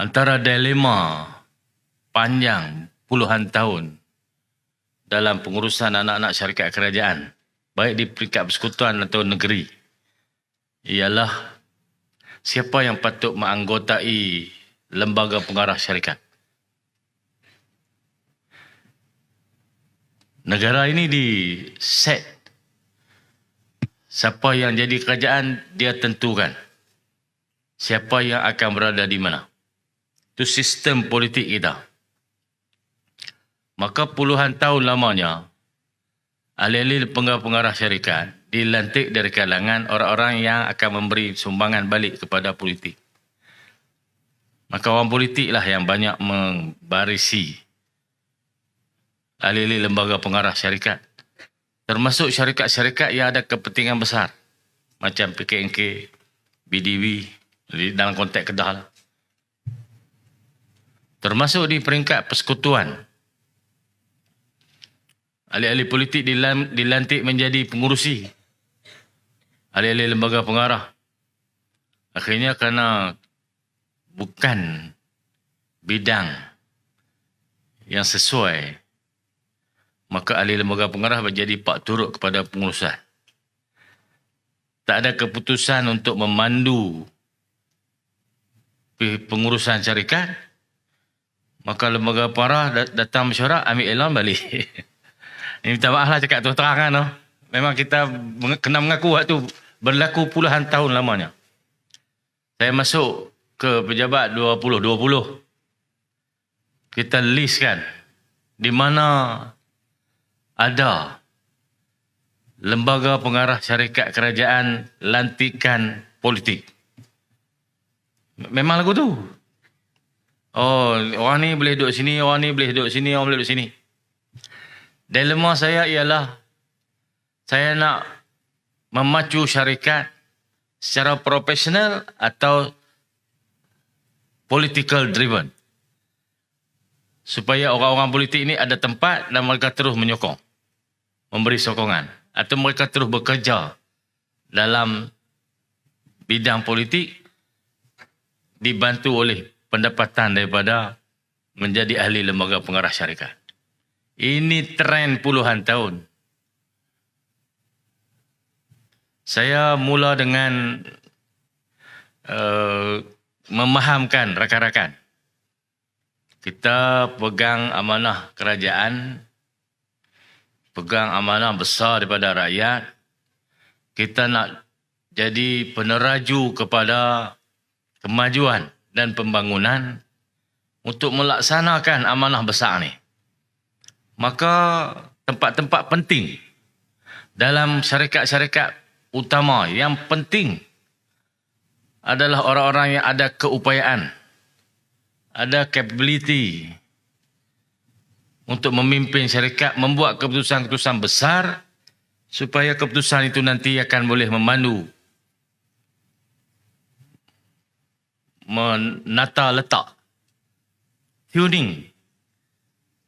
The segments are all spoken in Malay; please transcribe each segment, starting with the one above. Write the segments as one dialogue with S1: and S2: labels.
S1: antara dilema panjang puluhan tahun dalam pengurusan anak-anak syarikat kerajaan, baik di peringkat persekutuan atau negeri, ialah siapa yang patut menganggotai lembaga pengarah syarikat. Negara ini di set siapa yang jadi kerajaan dia tentukan siapa yang akan berada di mana. Itu sistem politik kita. Maka puluhan tahun lamanya ahli-ahli pengarah-pengarah syarikat dilantik dari kalangan orang-orang yang akan memberi sumbangan balik kepada politik. Maka orang politiklah yang banyak membarisi ahli-ahli lembaga pengarah syarikat. Termasuk syarikat-syarikat yang ada kepentingan besar. Macam PKNK, BDW, dalam konteks Kedah lah. Termasuk di peringkat persekutuan. Ahli-ahli politik dilantik menjadi pengurusi. Ahli-ahli lembaga pengarah. Akhirnya kerana bukan bidang yang sesuai maka ahli lembaga pengarah menjadi pak turut kepada pengurusan. Tak ada keputusan untuk memandu pengurusan syarikat, maka lembaga pengarah datang mesyuarat ambil elan balik. Ini minta maaf lah cakap tu terang kan. No? Memang kita kena mengaku waktu berlaku puluhan tahun lamanya. Saya masuk ke pejabat 2020. Kita list kan di mana ada lembaga pengarah syarikat kerajaan lantikan politik. Memang lagu tu. Oh, orang ni boleh duduk sini, orang ni boleh duduk sini, orang boleh duduk sini. Dilema saya ialah saya nak memacu syarikat secara profesional atau political driven. Supaya orang-orang politik ini ada tempat dan mereka terus menyokong memberi sokongan atau mereka terus bekerja dalam bidang politik dibantu oleh pendapatan daripada menjadi ahli lembaga pengarah syarikat. Ini trend puluhan tahun. Saya mula dengan uh, memahamkan rakan-rakan. Kita pegang amanah kerajaan pegang amanah besar daripada rakyat, kita nak jadi peneraju kepada kemajuan dan pembangunan untuk melaksanakan amanah besar ni. Maka tempat-tempat penting dalam syarikat-syarikat utama yang penting adalah orang-orang yang ada keupayaan, ada capability, untuk memimpin syarikat membuat keputusan-keputusan besar supaya keputusan itu nanti akan boleh memandu menata letak tuning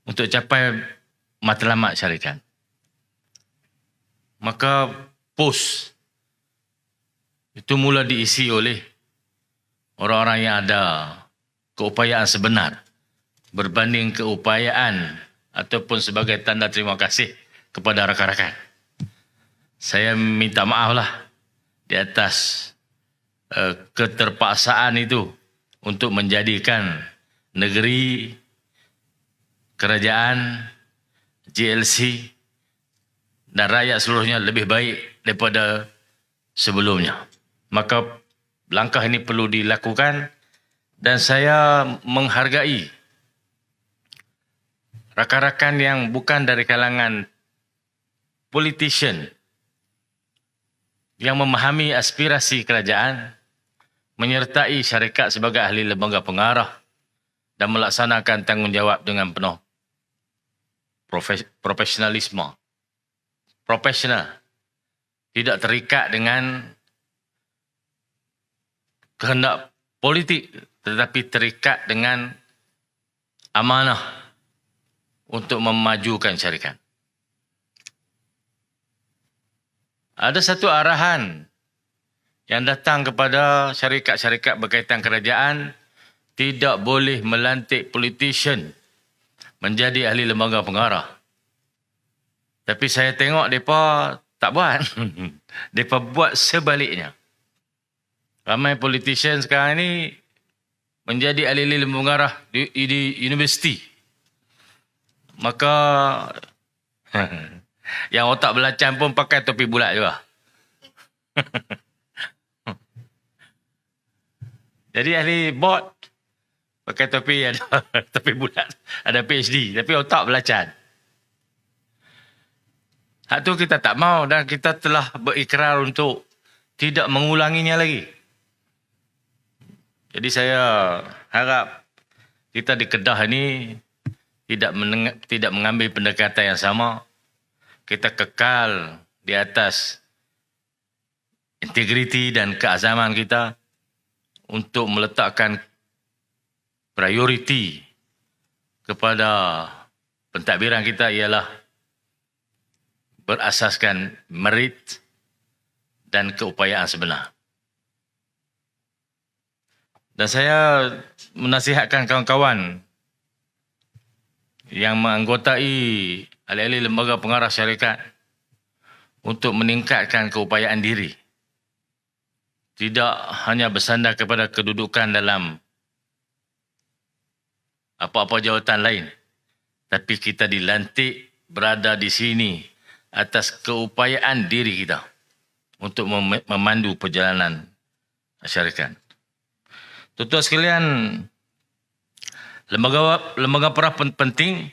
S1: untuk capai matlamat syarikat. Maka pos itu mula diisi oleh orang-orang yang ada keupayaan sebenar berbanding keupayaan ataupun sebagai tanda terima kasih kepada rakan-rakan. Saya minta maaf lah di atas keterpaksaan itu untuk menjadikan negeri, kerajaan, GLC dan rakyat seluruhnya lebih baik daripada sebelumnya. Maka langkah ini perlu dilakukan dan saya menghargai rakan-rakan yang bukan dari kalangan politician yang memahami aspirasi kerajaan menyertai syarikat sebagai ahli lembaga pengarah dan melaksanakan tanggungjawab dengan penuh profesionalisme. Profesional. Tidak terikat dengan kehendak politik tetapi terikat dengan amanah untuk memajukan syarikat. Ada satu arahan yang datang kepada syarikat-syarikat berkaitan kerajaan tidak boleh melantik politician menjadi ahli lembaga pengarah. Tapi saya tengok mereka tak buat. mereka buat sebaliknya. Ramai politician sekarang ni menjadi ahli-ahli lembaga pengarah di, di universiti. Maka yang otak belacan pun pakai topi bulat juga. Jadi ahli board pakai topi ada topi bulat, ada PhD tapi otak belacan. Hak tu kita tak mau dan kita telah berikrar untuk tidak mengulanginya lagi. Jadi saya harap kita di Kedah ini tidak meneng- tidak mengambil pendekatan yang sama. Kita kekal di atas integriti dan keazaman kita untuk meletakkan prioriti kepada pentadbiran kita ialah berasaskan merit dan keupayaan sebenar. Dan saya menasihatkan kawan-kawan yang menganggotai ahli-ahli lembaga pengarah syarikat untuk meningkatkan keupayaan diri. Tidak hanya bersandar kepada kedudukan dalam apa-apa jawatan lain. Tapi kita dilantik berada di sini atas keupayaan diri kita untuk mem- memandu perjalanan syarikat. Tuan-tuan sekalian, lembaga lembaga perah pen- penting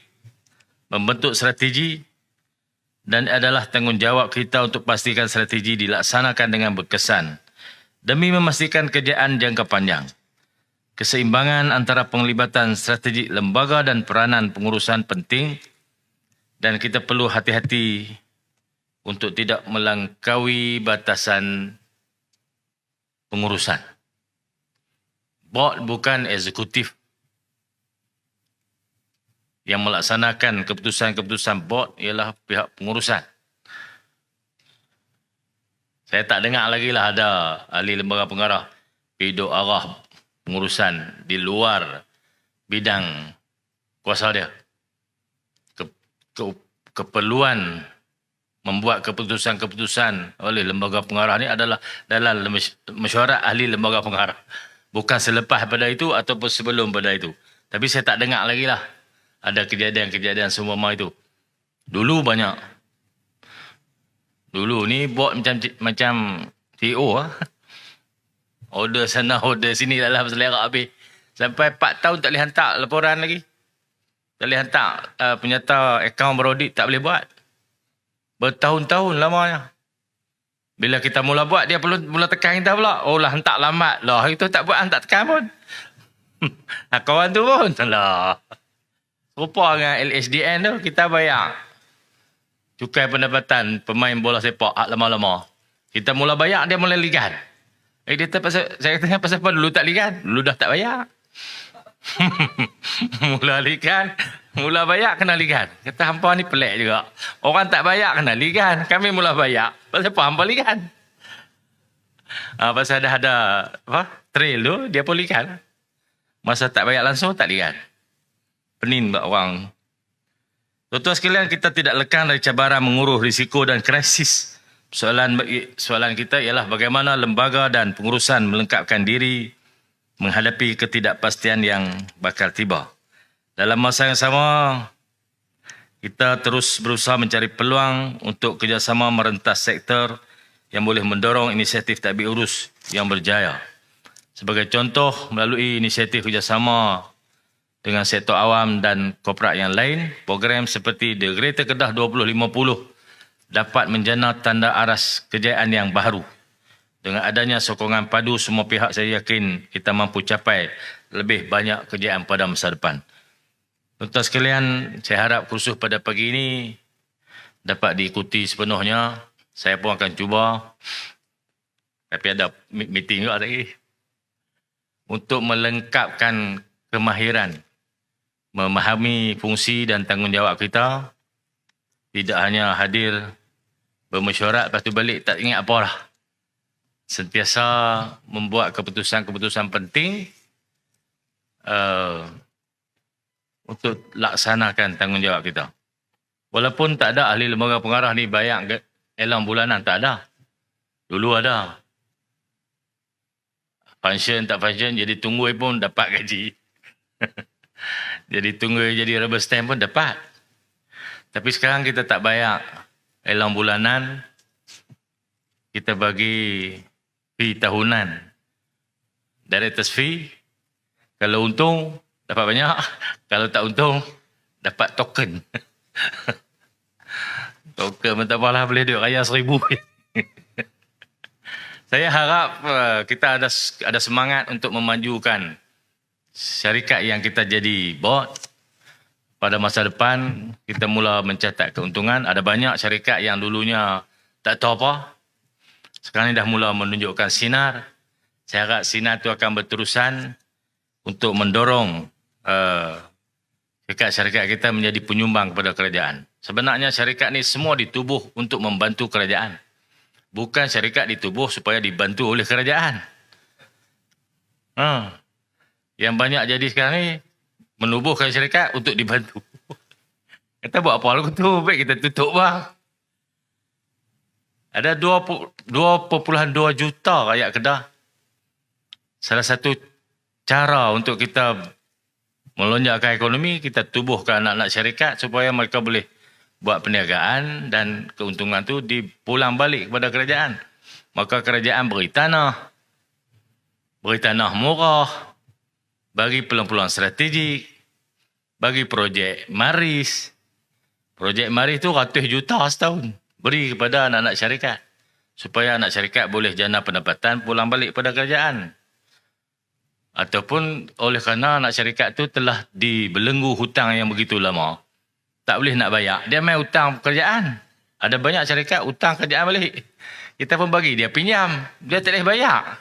S1: membentuk strategi dan adalah tanggungjawab kita untuk pastikan strategi dilaksanakan dengan berkesan demi memastikan kejayaan jangka panjang. Keseimbangan antara penglibatan strategi lembaga dan peranan pengurusan penting dan kita perlu hati-hati untuk tidak melangkaui batasan pengurusan. Board bukan eksekutif yang melaksanakan keputusan-keputusan board ialah pihak pengurusan. Saya tak dengar lagi lah ada ahli lembaga pengarah piduk arah pengurusan di luar bidang kuasa dia. Ke, ke, keperluan membuat keputusan-keputusan oleh lembaga pengarah ni adalah dalam mesyuarat ahli lembaga pengarah. Bukan selepas pada itu ataupun sebelum pada itu. Tapi saya tak dengar lagi lah ada kejadian-kejadian semua itu. Dulu banyak. Dulu ni buat macam macam CEO ah. Order sana, order sini dalam selerak habis. Sampai 4 tahun tak boleh hantar laporan lagi. Tak boleh hantar uh, penyata akaun berodit tak boleh buat. Bertahun-tahun lamanya. Bila kita mula buat, dia perlu mula tekan kita pula. Oh lah, hantar lambat. Lah, itu tak buat, hantar tekan pun. Kawan tu pun. Lah. Rupa dengan LHDN tu, kita bayar. Cukai pendapatan pemain bola sepak hak lama-lama. Kita mula bayar, dia mula ligan. Eh, dia kata pasal, saya kata pasal apa dulu tak ligan? Dulu dah tak bayar. mula ligan, mula bayar kena ligan. Kata hampa ni pelik juga. Orang tak bayar kena ligan. Kami mula bayar. Pasal apa hampa ligan? Ha, pasal dah ada apa? trail tu, dia pun ligan. Masa tak bayar langsung, tak ligan. Penin buat orang. Tuan-tuan sekalian, kita tidak lekan dari cabaran menguruh risiko dan krisis. Soalan soalan kita ialah bagaimana lembaga dan pengurusan melengkapkan diri menghadapi ketidakpastian yang bakal tiba. Dalam masa yang sama, kita terus berusaha mencari peluang untuk kerjasama merentas sektor yang boleh mendorong inisiatif tadbir urus yang berjaya. Sebagai contoh, melalui inisiatif kerjasama dengan sektor awam dan korporat yang lain, program seperti The Greater Kedah 2050 dapat menjana tanda aras kejayaan yang baru. Dengan adanya sokongan padu semua pihak saya yakin kita mampu capai lebih banyak kejayaan pada masa depan. Tuan-tuan sekalian, saya harap kursus pada pagi ini dapat diikuti sepenuhnya. Saya pun akan cuba. Tapi ada meeting juga lagi. Untuk melengkapkan kemahiran memahami fungsi dan tanggungjawab kita tidak hanya hadir bermesyuarat lepas tu balik tak ingat apa lah. Sentiasa membuat keputusan-keputusan penting uh, untuk laksanakan tanggungjawab kita. Walaupun tak ada ahli lembaga pengarah ni bayar elang bulanan, tak ada. Dulu ada. Function tak function, jadi tunggu pun dapat gaji. Jadi tunggu jadi rubber stamp pun dapat. Tapi sekarang kita tak bayar elang bulanan, kita bagi fee tahunan. Director's fee, kalau untung dapat banyak, kalau tak untung dapat token. token pun tak apalah boleh duit raya seribu. Saya harap uh, kita ada ada semangat untuk memajukan syarikat yang kita jadi board pada masa depan kita mula mencatat keuntungan ada banyak syarikat yang dulunya tak tahu apa sekarang ni dah mula menunjukkan sinar saya harap sinar itu akan berterusan untuk mendorong uh, syarikat-syarikat kita menjadi penyumbang kepada kerajaan sebenarnya syarikat ni semua ditubuh untuk membantu kerajaan Bukan syarikat ditubuh supaya dibantu oleh kerajaan. Ha. Yang banyak jadi sekarang ni menubuhkan syarikat untuk dibantu. Kita buat apa lagu tu? Baik kita tutup bah. Ada 2.2 juta rakyat Kedah. Salah satu cara untuk kita melonjakkan ekonomi, kita tubuhkan anak-anak syarikat supaya mereka boleh buat perniagaan dan keuntungan tu dipulang balik kepada kerajaan. Maka kerajaan beri tanah, beri tanah murah, bagi peluang-peluang strategik, bagi projek maris. Projek maris tu ratus juta setahun beri kepada anak-anak syarikat. Supaya anak syarikat boleh jana pendapatan pulang balik kepada kerajaan. Ataupun oleh kerana anak syarikat tu telah dibelenggu hutang yang begitu lama tak boleh nak bayar. Dia main hutang kerjaan. Ada banyak syarikat hutang kerjaan balik. Kita pun bagi dia pinjam. Dia tak boleh bayar.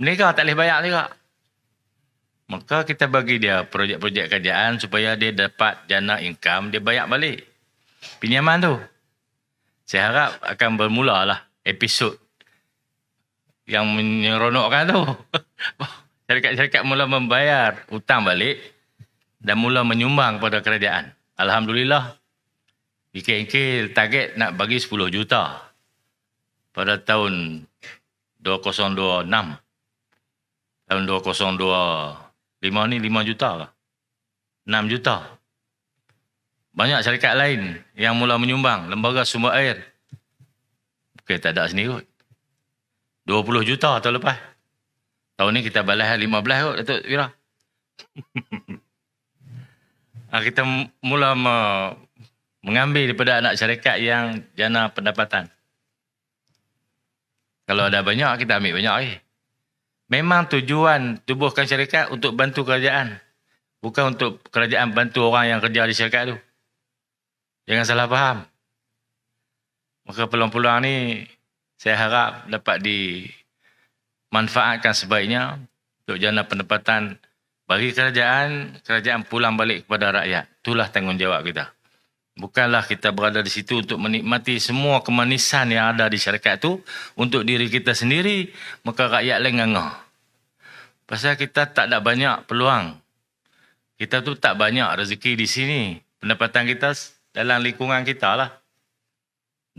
S1: Mereka tak boleh bayar juga. Maka kita bagi dia projek-projek kerjaan supaya dia dapat jana income, dia bayar balik. Pinjaman tu. Saya harap akan bermula lah episod yang menyeronokkan tu. Syarikat-syarikat mula membayar hutang balik dan mula menyumbang kepada kerajaan. Alhamdulillah, BKNK target nak bagi 10 juta pada tahun 2026. Tahun 2025 ni 5 juta lah. 6 juta. Banyak syarikat lain yang mula menyumbang lembaga sumber air. Okey, tak ada sendiri kot. 20 juta tahun lepas. Tahun ni kita balas 15 kot, Datuk Wira. Ah, kita mula mengambil daripada anak syarikat yang jana pendapatan. Kalau ada banyak, kita ambil banyak. Eh. Memang tujuan tubuhkan syarikat untuk bantu kerajaan. Bukan untuk kerajaan bantu orang yang kerja di syarikat tu. Jangan salah faham. Maka peluang-peluang ni saya harap dapat dimanfaatkan sebaiknya untuk jana pendapatan bagi kerajaan, kerajaan pulang balik kepada rakyat. Itulah tanggungjawab kita. Bukanlah kita berada di situ untuk menikmati semua kemanisan yang ada di syarikat itu untuk diri kita sendiri, maka rakyat lengah. Pasal kita tak ada banyak peluang. Kita tu tak banyak rezeki di sini. Pendapatan kita dalam lingkungan kita lah.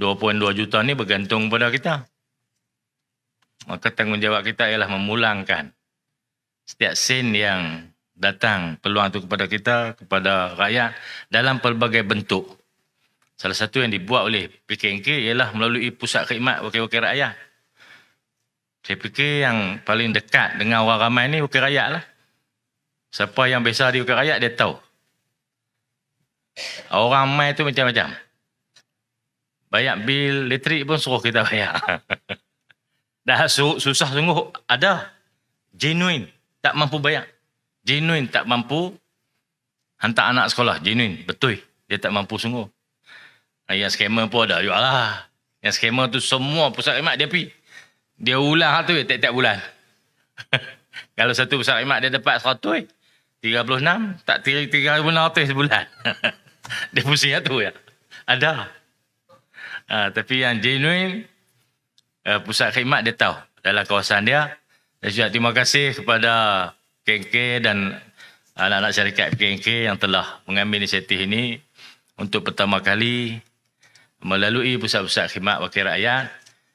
S1: 2.2 juta ni bergantung pada kita. Maka tanggungjawab kita ialah memulangkan setiap sen yang datang peluang itu kepada kita, kepada rakyat dalam pelbagai bentuk. Salah satu yang dibuat oleh PKNK ialah melalui pusat khidmat wakil-wakil rakyat. Saya fikir yang paling dekat dengan orang ramai ni wakil rakyat lah. Siapa yang biasa di wakil rakyat dia tahu. Orang ramai tu macam-macam. Bayar bil elektrik pun suruh kita bayar. Dah susah sungguh ada. Genuine tak mampu bayar. Genuine tak mampu hantar anak sekolah. Genuine. Betul. Dia tak mampu sungguh. Yang skamer pun ada juga lah. Yang skamer tu semua pusat khidmat dia pergi. Dia ulang tu tiap-tiap bulan. Kalau satu pusat khidmat dia dapat 100 eh. 36 tak 300 sebulan. dia pusing tu ya. Ada. Ha, tapi yang genuine uh, pusat khidmat dia tahu dalam kawasan dia dan juga terima kasih kepada PKK dan anak-anak syarikat PKK yang telah mengambil inisiatif ini untuk pertama kali melalui pusat-pusat khidmat wakil rakyat.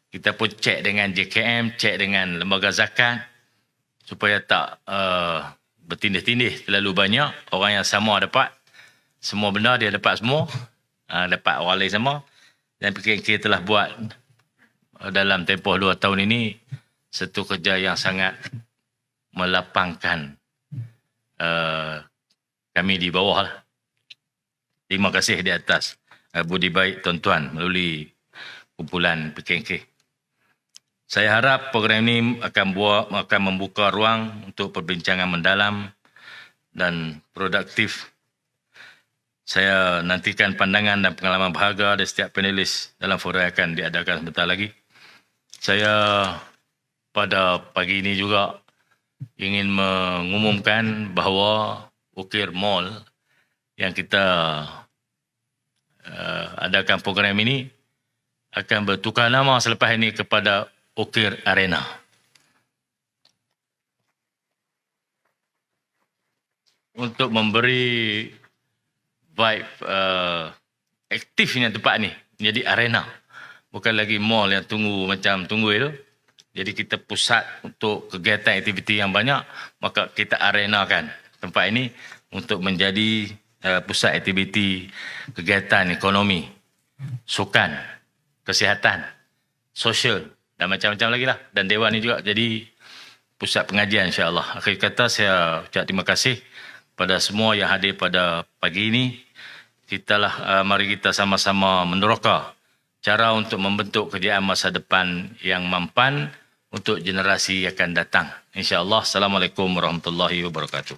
S1: Kita pun cek dengan JKM, cek dengan lembaga zakat supaya tak uh, bertindih-tindih terlalu banyak. Orang yang sama dapat semua benda dia dapat semua. Uh, dapat orang lain sama. Dan PKK telah buat uh, dalam tempoh dua tahun ini satu kerja yang sangat melapangkan uh, kami di bawah lah. Terima kasih di atas uh, budi baik tuan-tuan melalui kumpulan PKK. Saya harap program ini akan buat akan membuka ruang untuk perbincangan mendalam dan produktif. Saya nantikan pandangan dan pengalaman berharga dari setiap panelis dalam forum yang akan diadakan sebentar lagi. Saya pada pagi ini juga ingin mengumumkan bahawa Ukir Mall yang kita uh, adakan program ini akan bertukar nama selepas ini kepada Ukir Arena. Untuk memberi vibe uh, aktifnya tempat ni menjadi arena. Bukan lagi mall yang tunggu macam tunggu itu. Jadi kita pusat untuk kegiatan aktiviti yang banyak, maka kita arenakan tempat ini untuk menjadi uh, pusat aktiviti kegiatan ekonomi, sukan, kesihatan, sosial dan macam-macam lagi lah. Dan Dewan ini juga jadi pusat pengajian insyaAllah. Akhir kata saya ucap terima kasih pada semua yang hadir pada pagi ini. Kita lah, uh, mari kita sama-sama meneroka cara untuk membentuk kejayaan masa depan yang mampan untuk generasi yang akan datang. InsyaAllah. Assalamualaikum warahmatullahi wabarakatuh.